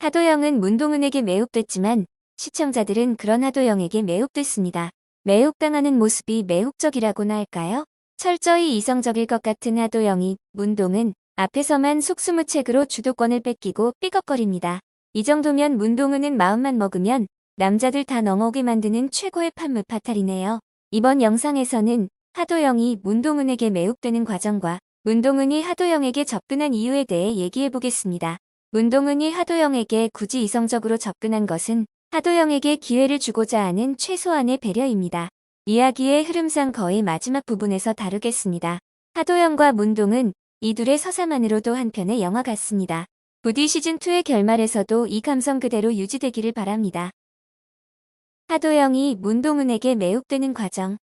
하도영은 문동은에게 매혹됐지만 시청자들은 그런 하도영에게 매혹됐습니다. 매혹당하는 모습이 매혹적이라고나 할까요? 철저히 이성적일 것 같은 하도영이 문동은 앞에서만 속수무책으로 주도권을 뺏기고 삐걱거립니다. 이 정도면 문동은은 마음만 먹으면 남자들 다 넘어오게 만드는 최고의 판무 파탈이네요. 이번 영상에서는 하도영이 문동은에게 매혹되는 과정과 문동은이 하도영에게 접근한 이유에 대해 얘기해 보겠습니다. 문동은이 하도영에게 굳이 이성적으로 접근한 것은 하도영에게 기회를 주고자 하는 최소한의 배려입니다. 이야기의 흐름상 거의 마지막 부분에서 다루겠습니다. 하도영과 문동은 이 둘의 서사만으로도 한 편의 영화 같습니다. 부디 시즌2의 결말에서도 이 감성 그대로 유지되기를 바랍니다. 하도영이 문동은에게 매혹되는 과정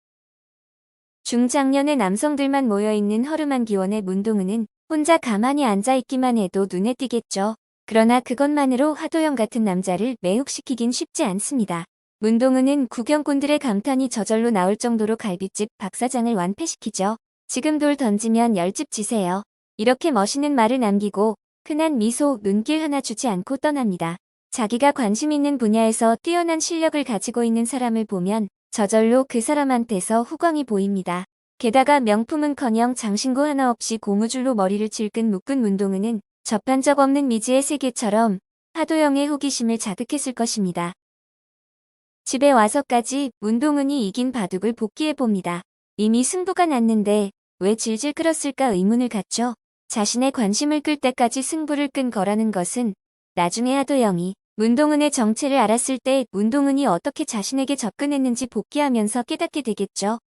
중장년의 남성들만 모여있는 허름한 기원의 문동은은 혼자 가만히 앉아있기만 해도 눈에 띄겠죠. 그러나 그것만으로 하도영 같은 남자를 매혹시키긴 쉽지 않습니다. 문동은은 구경꾼들의 감탄이 저절로 나올 정도로 갈비집 박사장을 완패시키죠. 지금 돌 던지면 열집 지세요. 이렇게 멋있는 말을 남기고 흔한 미소, 눈길 하나 주지 않고 떠납니다. 자기가 관심 있는 분야에서 뛰어난 실력을 가지고 있는 사람을 보면 저절로 그 사람한테서 후광이 보입니다. 게다가 명품은커녕 장신구 하나 없이 고무줄로 머리를 질끈 묶은 문동은은 접한 적 없는 미지의 세계처럼 하도영의 호기심을 자극했을 것입니다. 집에 와서까지 문동은이 이긴 바둑을 복귀해봅니다. 이미 승부가 났는데 왜 질질 끌었을까 의문을 갖죠. 자신의 관심을 끌 때까지 승부를 끈 거라는 것은 나중에 하도영이 문동은의 정체를 알았을 때 문동은이 어떻게 자신에게 접근했는지 복귀하면서 깨닫게 되겠죠.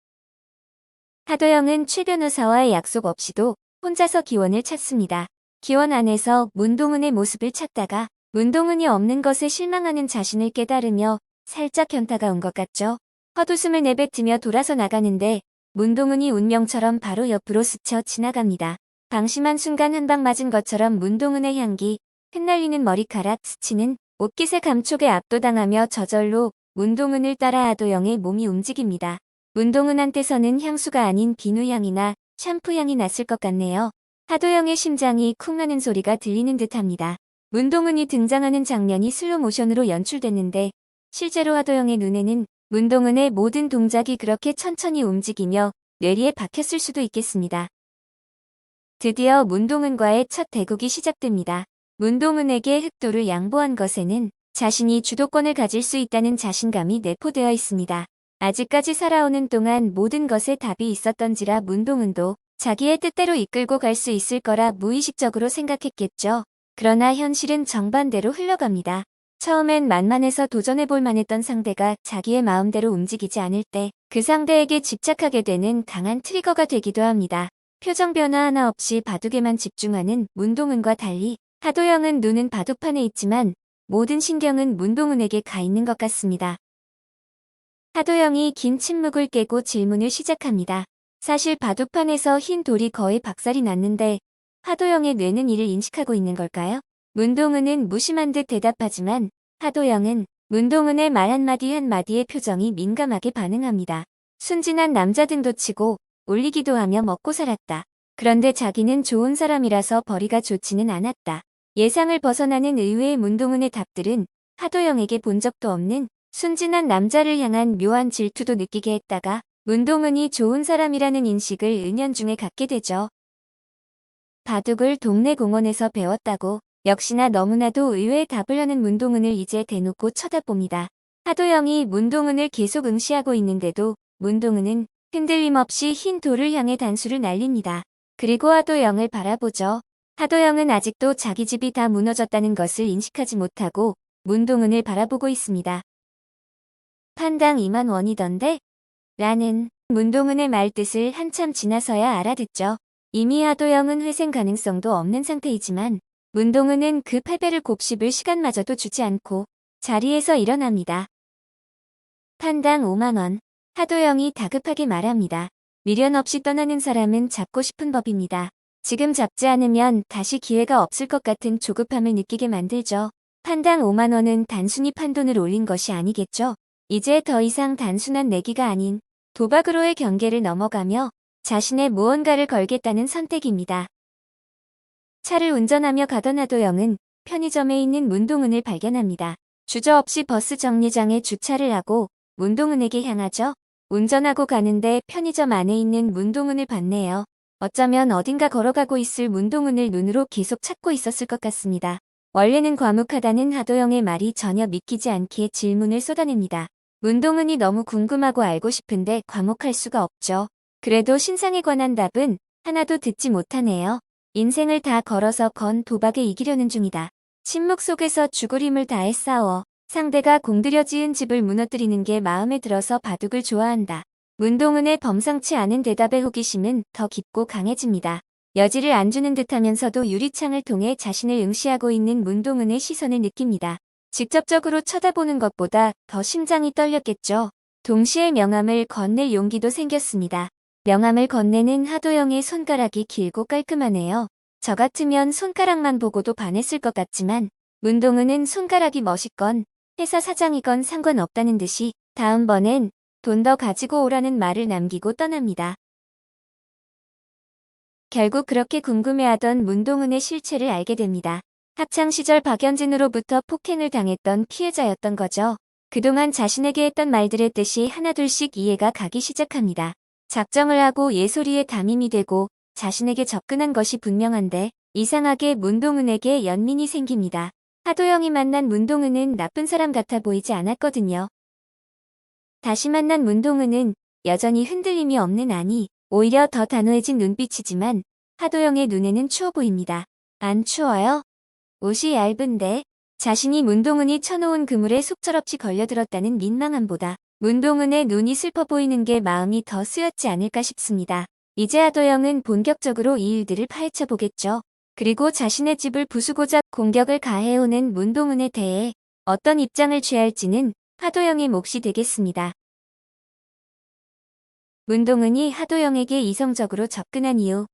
하도영은 최 변호사와의 약속 없이도 혼자서 기원을 찾습니다. 기원 안에서 문동은의 모습을 찾다가 문동은이 없는 것에 실망하는 자신을 깨달으며 살짝 현타가 온 것 같죠. 헛웃음을 내뱉으며 돌아서 나가는데 문동은이 운명처럼 바로 옆으로 스쳐 지나갑니다. 방심한 순간 한 방 맞은 것처럼 문동은의 향기, 흩날리는 머리카락, 스치는 옷깃의 감촉에 압도당하며 저절로 문동은을 따라 하도영의 몸이 움직입니다. 문동은한테서는 향수가 아닌 비누향이나 샴푸향이 났을 것 같네요. 하도영의 심장이 쿵 하는 소리가 들리는 듯합니다. 문동은이 등장하는 장면이 슬로 모션으로 연출됐는데 실제로 하도영의 눈에는 문동은의 모든 동작이 그렇게 천천히 움직이며 뇌리에 박혔을 수도 있겠습니다. 드디어 문동은과의 첫 대국이 시작됩니다. 문동은에게 흑도를 양보한 것에는 자신이 주도권을 가질 수 있다는 자신감이 내포되어 있습니다. 아직까지 살아오는 동안 모든 것에 답이 있었던지라 문동은도 자기의 뜻대로 이끌고 갈 수 있을 거라 무의식적으로 생각했겠죠. 그러나 현실은 정반대로 흘러갑니다. 처음엔 만만해서 도전해볼 만했던 상대가 자기의 마음대로 움직이지 않을 때 그 상대에게 집착하게 되는 강한 트리거가 되기도 합니다. 표정 변화 하나 없이 바둑에만 집중하는 문동은과 달리 하도영은 눈은 바둑판에 있지만 모든 신경은 문동은에게 가 있는 것 같습니다. 하도영이 긴 침묵을 깨고 질문을 시작합니다. 사실 바둑판에서 흰 돌이 거의 박살이 났는데 하도영의 뇌는 이를 인식하고 있는 걸까요? 문동은은 무심한 듯 대답하지만 하도영은 문동은의 말 한마디 한마디의 표정이 민감하게 반응합니다. 순진한 남자 등도 치고 올리기도 하며 먹고 살았다. 그런데 자기는 좋은 사람이라서 벌이가 좋지는 않았다. 예상을 벗어나는 의외의 문동은의 답들은 하도영에게 본 적도 없는 순진한 남자를 향한 묘한 질투도 느끼게 했다가 문동은이 좋은 사람이라는 인식을 은연중에 갖게 되죠. 바둑을 동네 공원에서 배웠다고 역시나 너무나도 의외의 답을 하는 문동은을 이제 대놓고 쳐다봅니다. 하도영이 문동은을 계속 응시하고 있는데도 문동은은 흔들림 없이 흰 돌을 향해 단수를 날립니다. 그리고 하도영을 바라보죠. 하도영은 아직도 자기 집이 다 무너졌다는 것을 인식하지 못하고 문동은을 바라보고 있습니다. 판당 2만 원이던데? 라는 문동은의 말뜻을 한참 지나서야 알아듣죠. 이미 하도영은 회생 가능성도 없는 상태이지만 문동은은 그 패배를 곱씹을 시간마저도 주지 않고 자리에서 일어납니다. 판당 5만원. 하도영이 다급하게 말합니다. 미련 없이 떠나는 사람은 잡고 싶은 법입니다. 지금 잡지 않으면 다시 기회가 없을 것 같은 조급함을 느끼게 만들죠. 판당 5만원은 단순히 판돈을 올린 것이 아니겠죠. 이제 더 이상 단순한 내기가 아닌 도박으로의 경계를 넘어가며 자신의 무언가를 걸겠다는 선택입니다. 차를 운전하며 가던 하도영은 편의점에 있는 문동은을 발견합니다. 주저없이 버스 정류장에 주차를 하고 문동은에게 향하죠. 운전하고 가는데 편의점 안에 있는 문동은을 봤네요. 어쩌면 어딘가 걸어가고 있을 문동은을 눈으로 계속 찾고 있었을 것 같습니다. 원래는 과묵하다는 하도영의 말이 전혀 믿기지 않기에 질문을 쏟아냅니다. 문동은이 너무 궁금하고 알고 싶은데 과묵할 수가 없죠. 그래도 신상에 관한 답은 하나도 듣지 못하네요. 인생을 다 걸어서 건 도박에 이기려는 중이다. 침묵 속에서 죽으림을 다해 싸워 상대가 공들여 지은 집을 무너뜨리는 게 마음에 들어서 바둑을 좋아한다. 문동은의 범상치 않은 대답의 호기심은 더 깊고 강해집니다. 여지를 안 주는 듯하면서도 유리창을 통해 자신을 응시하고 있는 문동은의 시선을 느낍니다. 직접적으로 쳐다보는 것보다 더 심장이 떨렸겠죠. 동시에 명함을 건넬 용기도 생겼습니다. 명함을 건네는 하도영의 손가락이 길고 깔끔하네요. 저 같으면 손가락만 보고도 반했을 것 같지만 문동은은 손가락이 멋있건 회사 사장이건 상관없다는 듯이 다음번엔 돈 더 가지고 오라는 말을 남기고 떠납니다. 결국 그렇게 궁금해하던 문동은의 실체를 알게 됩니다. 학창시절 박연진으로부터 폭행을 당했던 피해자였던 거죠. 그동안 자신에게 했던 말들의 뜻이 하나둘씩 이해가 가기 시작합니다. 작정을 하고 예소리에 담임이 되고 자신에게 접근한 것이 분명한데 이상하게 문동은에게 연민이 생깁니다. 하도영이 만난 문동은은 나쁜 사람 같아 보이지 않았거든요. 다시 만난 문동은은 여전히 흔들림이 없는 아니 오히려 더 단호해진 눈빛이지만 하도영의 눈에는 추워 보입니다. 안 추워요? 옷이 얇은데 자신이 문동은이 쳐놓은 그물에 속절없이 걸려들었다는 민망함보다 문동은의 눈이 슬퍼 보이는 게 마음이 더 쓰였지 않을까 싶습니다. 이제 하도영은 본격적으로 이 일들을 파헤쳐 보겠죠. 그리고 자신의 집을 부수고자 공격을 가해오는 문동은에 대해 어떤 입장을 취할지는 하도영의 몫이 되겠습니다. 문동은이 하도영에게 이성적으로 접근한 이유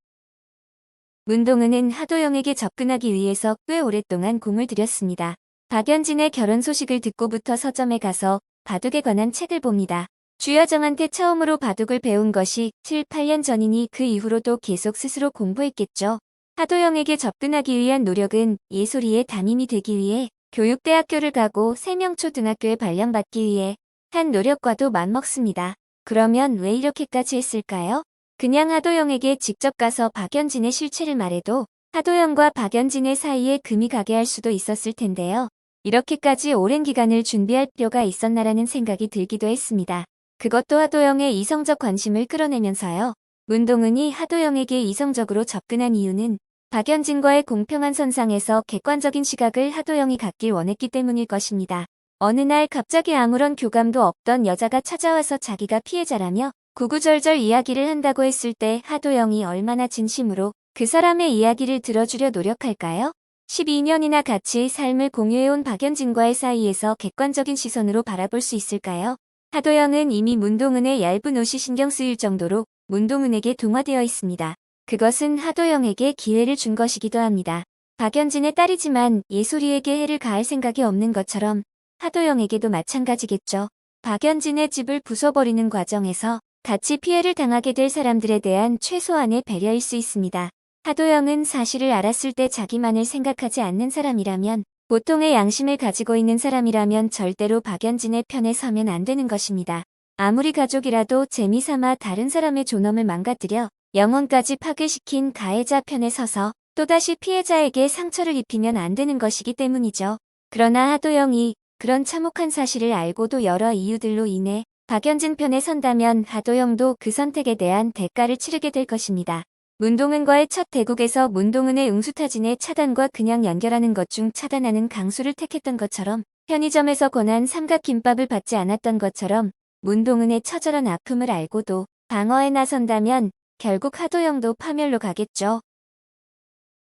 문동은은 하도영에게 접근하기 위해서 꽤 오랫동안 공을 들였습니다. 박연진의 결혼 소식을 듣고부터 서점에 가서 바둑에 관한 책을 봅니다. 주여정한테 처음으로 바둑을 배운 것이 7, 8년 전이니 그 이후로도 계속 스스로 공부했겠죠. 하도영에게 접근하기 위한 노력은 예소리의 담임이 되기 위해 교육대학교를 가고 세명초등학교에 발령받기 위해 한 노력과도 맞먹습니다. 그러면 왜 이렇게까지 했을까요? 그냥 하도영에게 직접 가서 박연진의 실체를 말해도 하도영과 박연진의 사이에 금이 가게 할 수도 있었을 텐데요. 이렇게까지 오랜 기간을 준비할 필요가 있었나라는 생각이 들기도 했습니다. 그것도 하도영의 이성적 관심을 끌어내면서요. 문동은이 하도영에게 이성적으로 접근한 이유는 박연진과의 공평한 선상에서 객관적인 시각을 하도영이 갖길 원했기 때문일 것입니다. 어느 날 갑자기 아무런 교감도 없던 여자가 찾아와서 자기가 피해자라며 구구절절 이야기를 한다고 했을 때 하도영이 얼마나 진심으로 그 사람의 이야기를 들어주려 노력할까요? 12년이나 같이 삶을 공유해온 박연진과의 사이에서 객관적인 시선으로 바라볼 수 있을까요? 하도영은 이미 문동은의 얇은 옷이 신경 쓰일 정도로 문동은에게 동화되어 있습니다. 그것은 하도영에게 기회를 준 것이기도 합니다. 박연진의 딸이지만 예솔이에게 해를 가할 생각이 없는 것처럼 하도영에게도 마찬가지겠죠. 박연진의 집을 부숴버리는 과정에서 같이 피해를 당하게 될 사람들에 대한 최소한의 배려일 수 있습니다. 하도영은 사실을 알았을 때 자기만을 생각하지 않는 사람이라면 보통의 양심을 가지고 있는 사람이라면 절대로 박연진의 편에 서면 안 되는 것입니다. 아무리 가족이라도 재미삼아 다른 사람의 존엄을 망가뜨려 영혼까지 파괴시킨 가해자 편에 서서 또다시 피해자에게 상처를 입히면 안 되는 것이기 때문이죠. 그러나 하도영이 그런 참혹한 사실을 알고도 여러 이유들로 인해 박연진 편에 선다면 하도영도 그 선택에 대한 대가를 치르게 될 것입니다. 문동은과의 첫 대국에서 문동은의 응수타진의 차단과 그냥 연결하는 것 중 차단하는 강수를 택했던 것처럼 편의점에서 권한 삼각김밥을 받지 않았던 것처럼 문동은의 처절한 아픔을 알고도 방어에 나선다면 결국 하도영도 파멸로 가겠죠.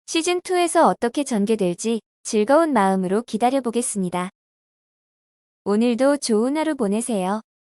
시즌2에서 어떻게 전개될지 즐거운 마음으로 기다려보겠습니다. 오늘도 좋은 하루 보내세요.